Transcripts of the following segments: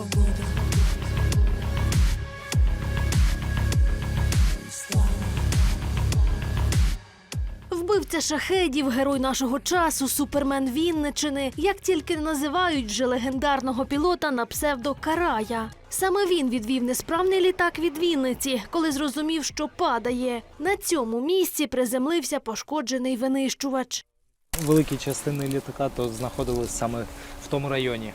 свободу. Вбивця шахедів, герой нашого часу, супермен Вінничини. Як тільки не називають вже легендарного пілота на псевдо Карая. Саме він відвів несправний літак від Вінниці, коли зрозумів, що падає. На цьому місці приземлився пошкоджений винищувач. Великі частини літака то знаходились саме в тому районі.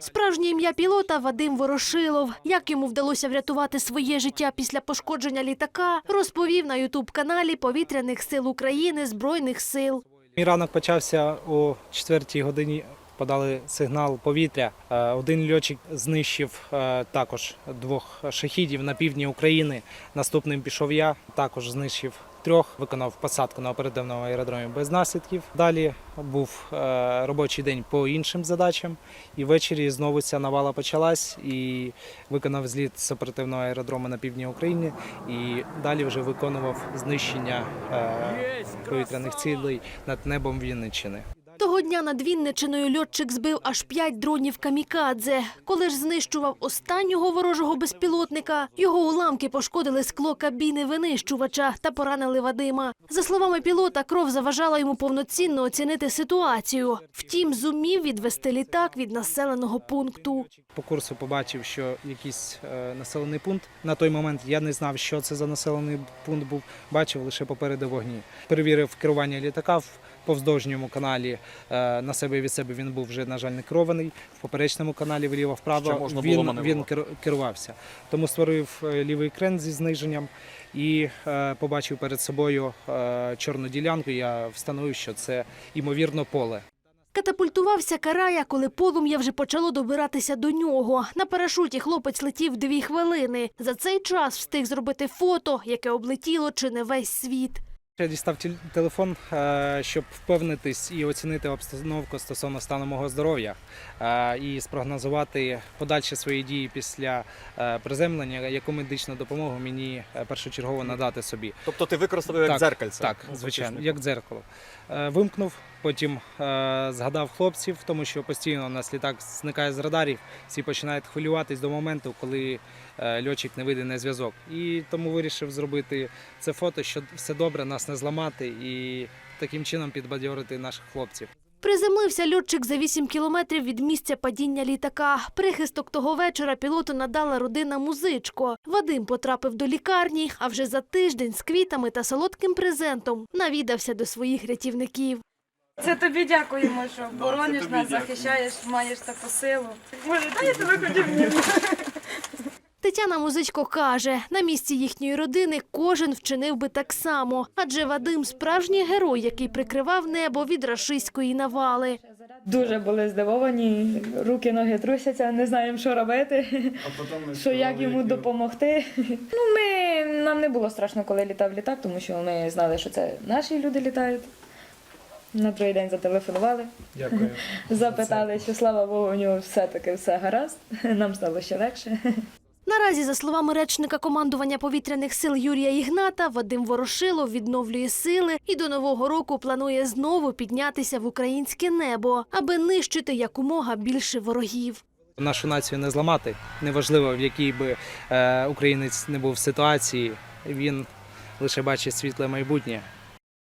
Справжнє ім'я пілота Вадим Ворошилов. Як йому вдалося врятувати своє життя після пошкодження літака, розповів на ютуб-каналі Повітряних сил України Збройних сил. Мій ранок почався о 4 годині. Подали сигнал повітря. Е, Один льотчик знищив е, також двох шахідів на півдні України. Наступним пішов я, також знищив трьох, виконав посадку на оперативному аеродромі без наслідків. Далі був е, робочий день по іншим задачам. І ввечері знову ця навала почалась і виконав зліт з оперативного аеродрому на півдні України. І далі вже виконував знищення е, повітряних цілей над небом Вінниччини. Того дня над Вінничиною льотчик збив аж п'ять дронів камікадзе. Коли ж знищував останнього ворожого безпілотника, його уламки пошкодили скло кабіни винищувача та поранили Вадима. За словами пілота, кров заважала йому повноцінно оцінити ситуацію. Втім, зумів відвести літак від населеного пункту. По курсу побачив, що якийсь е, населений пункт. На той момент я не знав, що це за населений пункт був. Бачив лише попереду вогні. Перевірив керування літака повздовжньому каналі. Е, на себе від себе він був вже, на жаль, не керований. В поперечному каналі вліво-вправо можна він, він керувався. Тому створив е, лівий крен зі зниженням і е, побачив перед собою чорну ділянку. Я встановив, що це ймовірно поле. Катапультувався Карая, коли полум'я вже почало добиратися до нього. На парашуті хлопець летів дві хвилини. За цей час встиг зробити фото, яке облетіло чи не весь світ. Я дістав телефон, е, щоб впевнитись і оцінити обстановку стосовно стану мого здоров'я е, і спрогнозувати подальші свої дії після е, приземлення, яку медичну допомогу мені першочергово надати собі. Тобто ти використав як Так, дзеркальце? Так, звичайно, як дзеркало. Вимкнув, потім е, згадав хлопців, тому що постійно у нас літак зникає з радарів, всі починають хвилюватись до моменту, коли е, льотчик не вийде на зв'язок. І тому вирішив зробити це фото, що все добре, нас не зламати і таким чином підбадьорити наших хлопців. Приземлився льотчик за 8 кілометрів від місця падіння літака. Прихисток того вечора пілоту надала родина музичко. Вадим потрапив до лікарні, а вже за тиждень з квітами та солодким презентом навідався до своїх рятівників. Це тобі дякуємо, що борониш нас, захищаєш, маєш таку силу. Боже, дай я тебе хотів Тетяна Музичко каже, на місці їхньої родини кожен вчинив би так само, адже Вадим справжній герой, який прикривав небо від рашистської навали. Дуже були здивовані, руки, ноги трусяться, не знаємо, що робити, що як йому допомогти. Ну, ми, нам не було страшно, коли літав літак, тому що ми знали, що це наші люди літають. На другий день зателефонували, Дякую. запитали, що слава Богу, у нього все-таки все гаразд. Нам стало ще легше. Наразі, за словами речника командування повітряних сил Юрія Ігната, Вадим Ворошилов відновлює сили і до нового року планує знову піднятися в українське небо, аби нищити якомога більше ворогів. Нашу націю не зламати. Неважливо, в якій би е, українець не був ситуації, він лише бачить світле майбутнє